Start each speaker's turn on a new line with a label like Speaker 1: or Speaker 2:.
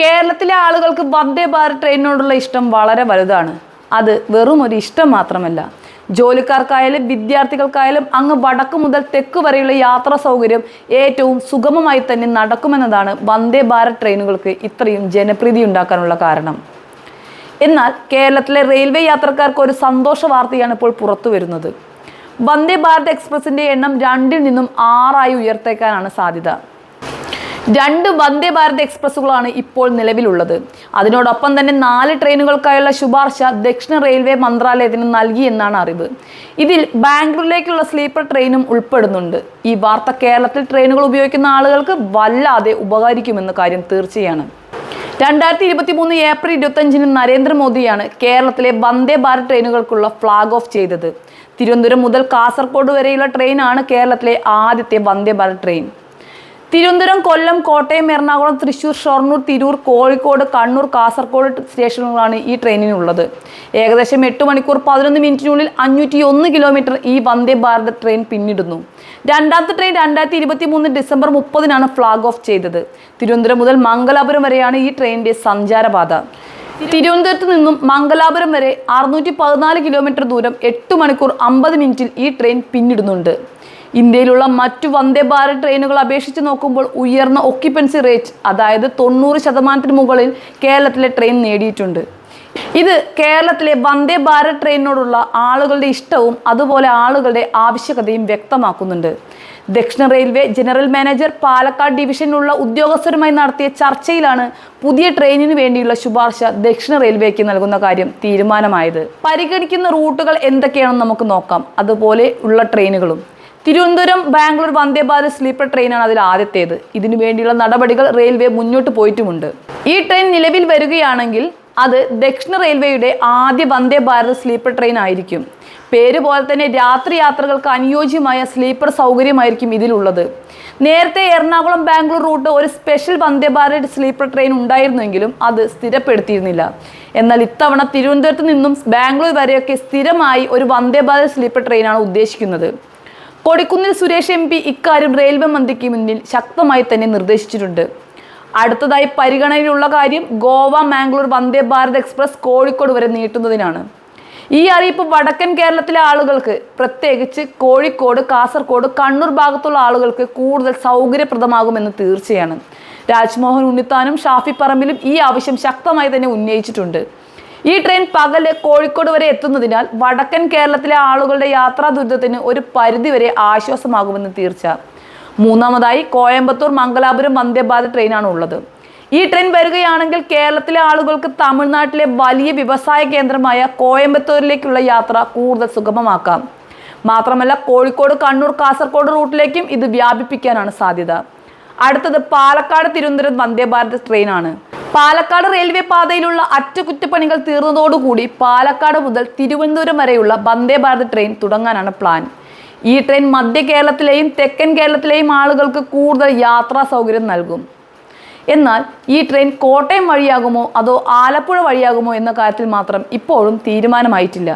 Speaker 1: കേരളത്തിലെ ആളുകൾക്ക് വന്ദേ ഭാരത് ട്രെയിനിനോടുള്ള ഇഷ്ടം വളരെ വലുതാണ്. അത് വെറും ഒരു ഇഷ്ടം മാത്രമല്ല. ജോലിക്കാർക്കായാലും വിദ്യാർത്ഥികൾക്കായാലും അങ്ങ് വടക്ക് മുതൽ തെക്ക് വരെയുള്ള യാത്രാ സൗകര്യം ഏറ്റവും സുഗമമായി തന്നെ നടക്കുമെന്നതാണ് വന്ദേ ഭാരത് ട്രെയിനുകൾക്ക് ഇത്രയും ജനപ്രീതി ഉണ്ടാക്കാനുള്ള കാരണം. എന്നാൽ കേരളത്തിലെ റെയിൽവേ യാത്രക്കാർക്ക് ഒരു സന്തോഷ വാർത്തയാണ് ഇപ്പോൾ പുറത്തു വരുന്നത്. വന്ദേ ഭാരത് എക്സ്പ്രസിന്റെ എണ്ണം രണ്ടിൽ നിന്നും ആറായി ഉയർത്തേക്കാനാണ് സാധ്യത. രണ്ട് വന്ദേ ഭാരത് എക്സ്പ്രസ്സുകളാണ് ഇപ്പോൾ നിലവിലുള്ളത്. അതിനോടൊപ്പം തന്നെ നാല് ട്രെയിനുകൾക്കായുള്ള ശുപാർശ ദക്ഷിണ റെയിൽവേ മന്ത്രാലയത്തിന് നൽകി എന്നാണ് അറിവ്. ഇതിൽ ബാംഗ്ലൂരിലേക്കുള്ള സ്ലീപ്പർ ട്രെയിനും ഉൾപ്പെടുന്നുണ്ട്. ഈ വാർത്ത കേരളത്തിൽ ട്രെയിനുകൾ ഉപയോഗിക്കുന്ന ആളുകൾക്ക് വല്ലാതെ ഉപകരിക്കുമെന്ന കാര്യം തീർച്ചയാണ്. രണ്ടായിരത്തി ഇരുപത്തി മൂന്ന് ഏപ്രിൽ ഇരുപത്തഞ്ചിന് നരേന്ദ്രമോദിയാണ് കേരളത്തിലെ വന്ദേ ഭാരത് ട്രെയിനുകൾക്കുള്ള ഫ്ലാഗ് ഓഫ് ചെയ്തത്. തിരുവനന്തപുരം മുതൽ കാസർഗോഡ് വരെയുള്ള ട്രെയിനാണ് കേരളത്തിലെ ആദ്യത്തെ വന്ദേ ഭാരത് ട്രെയിൻ. തിരുവനന്തപുരം കൊല്ലം കോട്ടയം എറണാകുളം തൃശൂർ ഷൊർണൂർ തിരൂർ കോഴിക്കോട് കണ്ണൂർ കാസർഗോഡ് സ്റ്റേഷനുകളാണ് ഈ ട്രെയിനിനുള്ളത്. ഏകദേശം എട്ട് മണിക്കൂർ പതിനൊന്ന് മിനിറ്റിനുള്ളിൽ അഞ്ഞൂറ്റി ഒന്ന് കിലോമീറ്റർ ഈ വന്ദേ ഭാരത് ട്രെയിൻ പിന്നിടുന്നു. രണ്ടാമത്തെ ട്രെയിൻ രണ്ടായിരത്തി ഇരുപത്തി മൂന്ന് ഡിസംബർ മുപ്പതിനാണ് ഫ്ലാഗ് ഓഫ് ചെയ്തത്. തിരുവനന്തപുരം മുതൽ മംഗലാപുരം വരെയാണ് ഈ ട്രെയിനിന്റെ സഞ്ചാരപാത. തിരുവനന്തപുരത്ത് നിന്നും മംഗലാപുരം വരെ അറുന്നൂറ്റി പതിനാല് കിലോമീറ്റർ ദൂരം എട്ട് മണിക്കൂർ അമ്പത് മിനിറ്റിൽ ഈ ട്രെയിൻ പിന്നിടുന്നുണ്ട്. ഇന്ത്യയിലുള്ള മറ്റു വന്ദേ ഭാരത് ട്രെയിനുകൾ അപേക്ഷിച്ച് നോക്കുമ്പോൾ ഉയർന്ന ഒക്യുപ്പൻസി റേറ്റ് അതായത് തൊണ്ണൂറ് ശതമാനത്തിന് മുകളിൽ കേരളത്തിലെ ട്രെയിൻ നേടിയിട്ടുണ്ട്. ഇത് കേരളത്തിലെ വന്ദേ ഭാരത് ട്രെയിനിനോടുള്ള ആളുകളുടെ ഇഷ്ടവും അതുപോലെ ആളുകളുടെ ആവശ്യകതയും വ്യക്തമാക്കുന്നുണ്ട്. ദക്ഷിണ റെയിൽവേ ജനറൽ മാനേജർ പാലക്കാട് ഡിവിഷനിലുള്ള ഉദ്യോഗസ്ഥരുമായി നടത്തിയ ചർച്ചയിലാണ് പുതിയ ട്രെയിനിന് വേണ്ടിയുള്ള ശുപാർശ ദക്ഷിണ റെയിൽവേക്ക് നൽകുന്ന കാര്യം തീരുമാനമായത്. പരിഗണിക്കുന്ന റൂട്ടുകൾ എന്തൊക്കെയാണെന്ന് നമുക്ക് നോക്കാം. അതുപോലെ ഉള്ള ട്രെയിനുകളും. തിരുവനന്തപുരം ബാംഗ്ലൂർ വന്ദേഭാരത് സ്ലീപ്പർ ട്രെയിനാണ് അതിൽ ആദ്യത്തേത്. ഇതിനു വേണ്ടിയുള്ള നടപടികൾ റെയിൽവേ മുന്നോട്ട് പോയിട്ടുമുണ്ട്. ഈ ട്രെയിൻ നിലവിൽ വരികയാണെങ്കിൽ അത് ദക്ഷിണ റെയിൽവേയുടെ ആദ്യ വന്ദേ ഭാരത് സ്ലീപ്പർ ട്രെയിൻ ആയിരിക്കും. പേര് പോലെ തന്നെ രാത്രി യാത്രകൾക്ക് അനുയോജ്യമായ സ്ലീപ്പർ സൗകര്യമായിരിക്കും ഇതിലുള്ളത്. നേരത്തെ എറണാകുളം ബാംഗ്ലൂർ റൂട്ട് ഒരു special Vande Bharat sleeper train ഉണ്ടായിരുന്നെങ്കിലും അത് സ്ഥിരപ്പെടുത്തിയിരുന്നില്ല. എന്നാൽ ഇത്തവണ തിരുവനന്തപുരത്ത് നിന്നും ബാംഗ്ലൂർ വരെയൊക്കെ സ്ഥിരമായി ഒരു വന്ദേ ഭാരത് സ്ലീപ്പർ ട്രെയിനാണ് ഉദ്ദേശിക്കുന്നത്. കൊടിക്കുന്നിൽ സുരേഷ് എം പി ഇക്കാര്യം റെയിൽവേ മന്ത്രിക്ക് മുന്നിൽ ശക്തമായി തന്നെ നിർദ്ദേശിച്ചിട്ടുണ്ട്. അടുത്തതായി പരിഗണനയിലുള്ള കാര്യം ഗോവ മാംഗ്ലൂർ വന്ദേ ഭാരത് എക്സ്പ്രസ് കോഴിക്കോട് വരെ നീട്ടുന്നതിനാണ്. ഈ അറിയിപ്പ് വടക്കൻ കേരളത്തിലെ ആളുകൾക്ക് പ്രത്യേകിച്ച് കോഴിക്കോട് കാസർഗോഡ് കണ്ണൂർ ഭാഗത്തുള്ള ആളുകൾക്ക് കൂടുതൽ സൗകര്യപ്രദമാകുമെന്ന് തീർച്ചയാണ്. രാജ്മോഹൻ ഉണ്ണിത്താനും ഷാഫി പറമ്പിലും ഈ ആവശ്യം ശക്തമായി തന്നെ ഉന്നയിച്ചിട്ടുണ്ട്. ഈ ട്രെയിൻ പകൽ കോഴിക്കോട് വരെ എത്തുന്നതിനാൽ വടക്കൻ കേരളത്തിലെ ആളുകളുടെ യാത്രാ ദുരിതത്തിന് ഒരു പരിധിവരെ ആശ്വാസമാകുമെന്ന് തീർച്ച. മൂന്നാമതായി കോയമ്പത്തൂർ മംഗലാപുരം വന്ദേഭാരത് ട്രെയിനാണ് ഉള്ളത്. ഈ ട്രെയിൻ വരികയാണെങ്കിൽ കേരളത്തിലെ ആളുകൾക്ക് തമിഴ്നാട്ടിലെ വലിയ വ്യവസായ കേന്ദ്രമായ കോയമ്പത്തൂരിലേക്കുള്ള യാത്ര കൂടുതൽ സുഗമമാക്കാം. മാത്രമല്ല കോഴിക്കോട് കണ്ണൂർ കാസർഗോഡ് റൂട്ടിലേക്കും ഇത് വ്യാപിപ്പിക്കാനാണ് സാധ്യത. അടുത്തത് പാലക്കാട് തിരുവനന്തപുരം വന്ദേ ഭാരത് ട്രെയിനാണ്. പാലക്കാട് റെയിൽവേ പാതയിലുള്ള അറ്റകുറ്റപ്പണികൾ തീർന്നതോടുകൂടി പാലക്കാട് മുതൽ തിരുവനന്തപുരം വരെയുള്ള വന്ദേ ഭാരത് ട്രെയിൻ തുടങ്ങാനാണ് പ്ലാൻ. ഈ ട്രെയിൻ മധ്യ കേരളത്തിലെയും തെക്കൻ കേരളത്തിലെയും ആളുകൾക്ക് കൂടുതൽ യാത്രാ സൗകര്യം നൽകും. എന്നാൽ ഈ ട്രെയിൻ കോട്ടയം വഴിയാകുമോ അതോ ആലപ്പുഴ വഴിയാകുമോ എന്ന കാര്യത്തിൽ മാത്രം ഇപ്പോഴും തീരുമാനമായിട്ടില്ല.